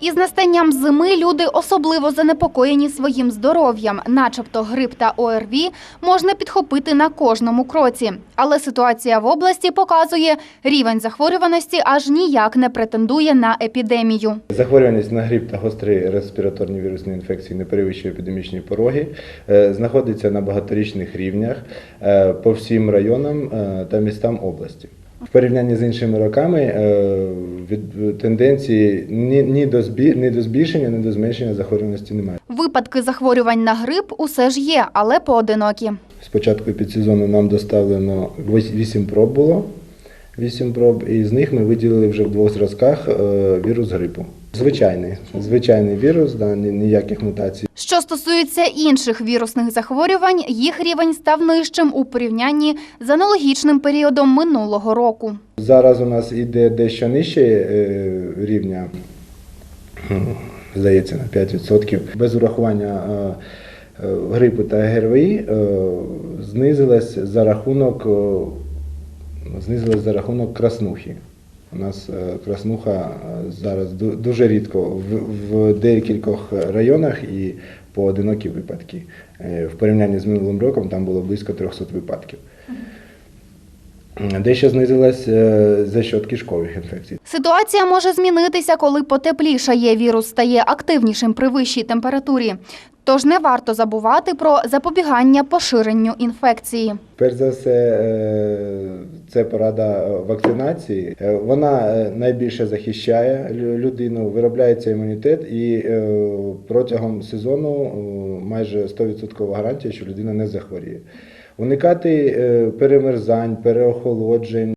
Із настанням зими люди особливо занепокоєні своїм здоров'ям, начебто грип та ОРВІ можна підхопити на кожному кроці. Але ситуація в області показує, рівень захворюваності аж ніяк не претендує на епідемію. Захворюваність на грип та гострі респіраторні вірусні інфекції не перевищує епідемічні пороги, е, знаходиться на багаторічних рівнях е, по всім районам е, та містам області. В порівнянні з іншими роками е, від тенденції ні, ні, до збі, ні до збільшення, ні до зменшення захворюваності немає. Випадки захворювань на грип усе ж є, але поодинокі. Спочатку підсезону нам доставлено 8 проб було. 8 проб, і з них ми виділили вже в двох зразках е, вірус грипу. Звичайний, звичайний вірус, да, ніяких мутацій. Що стосується інших вірусних захворювань, їх рівень став нижчим у порівнянні з аналогічним періодом минулого року. Зараз у нас іде дещо нижче е, рівня, здається, на 5%. Без урахування е, е, грипу та ГРВІ знизилась за рахунок, знизилась за рахунок краснухи. У нас е, краснуха е, зараз дуже рідко в, декількох районах і поодинокі випадки. Е, В порівнянні з минулим роком там було близько 300 випадків. Дещо знизилась е, за счет кишкових інфекцій. Ситуація може змінитися, коли потеплішає. Вірус стає активнішим при вищій температурі. Тож не варто забувати про запобігання поширенню інфекції. Перш за все, це порада е, вакцинації. Е, Вона е, найбільше захищає людину, виробляється імунітет, і протягом сезону майже 100% гарантія, що людина не захворіє. Уникати перемерзань, переохолоджень.